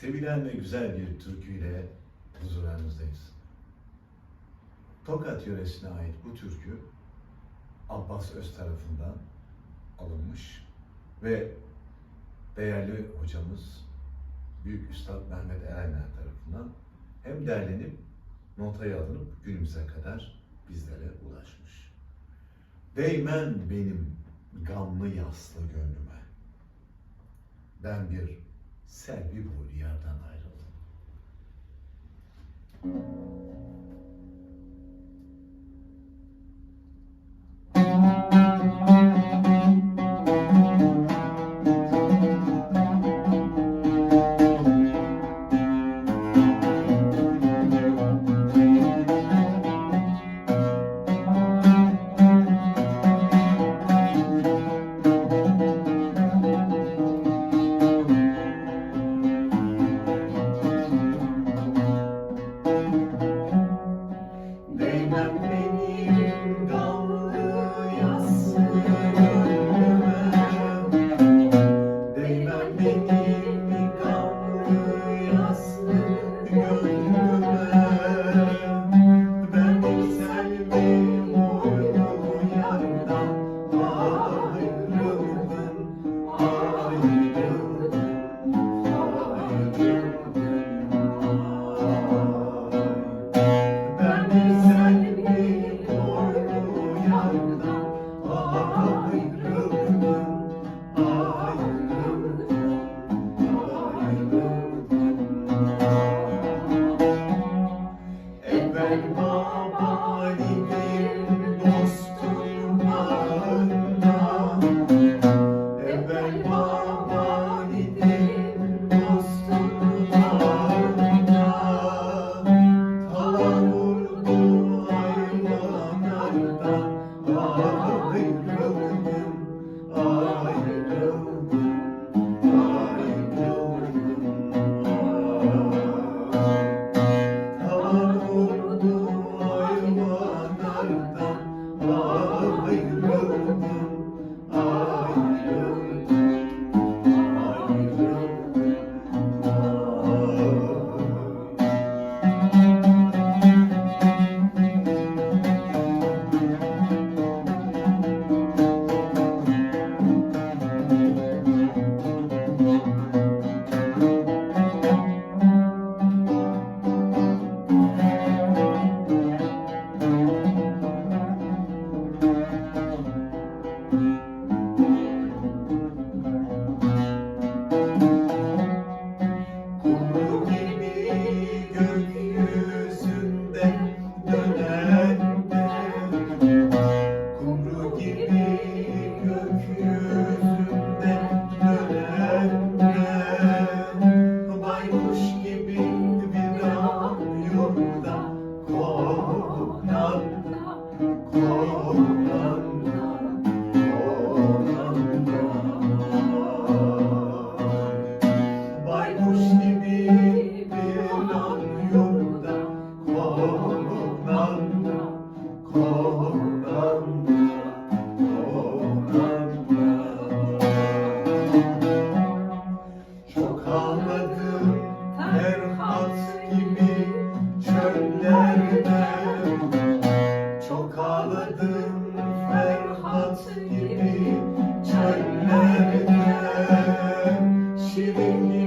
sevilen ve güzel bir türküyle huzurlarınızdayız. Tokat yöresine ait bu türkü Abbas Öz tarafından alınmış ve değerli hocamız Büyük Üstad Mehmet Erenler tarafından hem derlenip notaya alınıp günümüze kadar bizlere ulaşmış. Değmen benim gamlı yaslı gönlüme. Ben bir Selvi boylu yardan ayrıldım. Thank you.